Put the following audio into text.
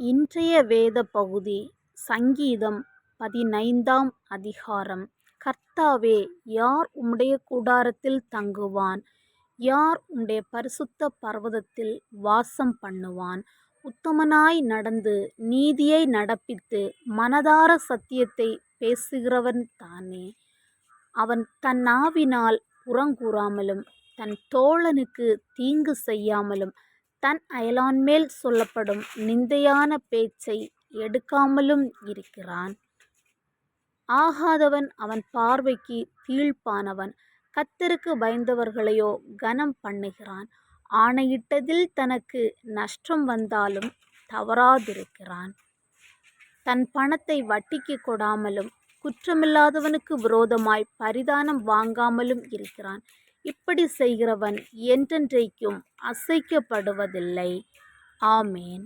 இன்றைய வேத பகுதி சங்கீதம் பதினைந்தாம் அதிகாரம். கர்த்தாவே யார் உம்முடைய கூடாரத்தில் தங்குவான்? யார் உம்முடைய பரிசுத்த பர்வதத்தில் வாசம் பண்ணுவான்? உத்தமனாய் நடந்து நீதியை நடப்பித்து மனதார சத்தியத்தை பேசுகிறவன் தானே? அவன் தன் நாவினால் புறங்கூறாமலும் தன் தோழனுக்கு தீங்கு செய்யாமலும் தன் அயலான் மேல் சொல்லப்படும் நிந்தையான பேச்சை எடுக்காமலும் இருக்கிறான். ஆகாதவன் அவன் பார்வைக்கு கீழ்ப்பானவன். கத்தருக்கு பயந்தவர்களையோ கனம் பண்ணுகிறான். ஆணையிட்டதில் தனக்கு நஷ்டம் வந்தாலும் தவறாதிருக்கிறான். தன் பணத்தை வட்டிக்கு கொடாமலும் குற்றமில்லாதவனுக்கு விரோதமாய் பரிதானம் வாங்காமலும் இருக்கிறான். இப்படி செய்கிறவன் என்றென்றைக்கும் அசைக்கப்படுவதில்லை. ஆமேன்.